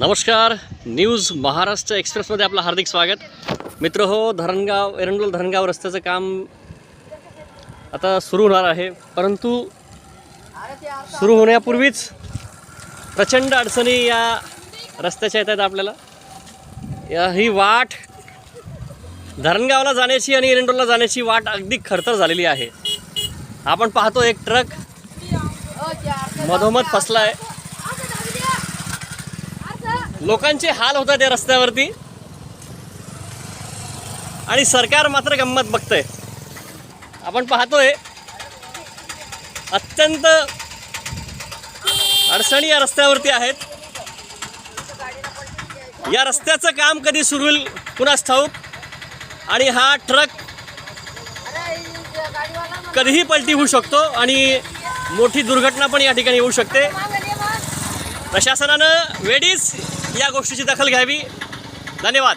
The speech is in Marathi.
नमस्कार न्यूज महाराष्ट्र एक्सप्रेसमध्ये आपलं हार्दिक स्वागत. मित्र हो धरणगाव एरंडोल धरणगाव रस्त्याचं काम आता सुरू होणार आहे. परंतु सुरू होण्यापूर्वीच प्रचंड अडचणी या रस्त्याच्या येत आहेत आपल्याला. या ही वाट धरणगावला जाण्याची आणि एरंडोलला जाण्याची वाट अगदी खडतर झालेली आहे. आपण पाहतो एक ट्रक मधोमध फसला आहे लोकांचे हाल होतात या रस्त्यावरती. आणि सरकार मात्र गंमत बघतंय. आपण पाहतोय अत्यंत अडचणी या रस्त्यावरती आहेत. या रस्त्याचं काम कधी सुरू होईल कुणास ठाऊक? आणि हा ट्रक कधीही पलटी होऊ शकतो आणि मोठी दुर्घटना पण या ठिकाणी होऊ शकते. प्रशासनानं वेळीच या गोष्टीची दखल घ्यावी. धन्यवाद.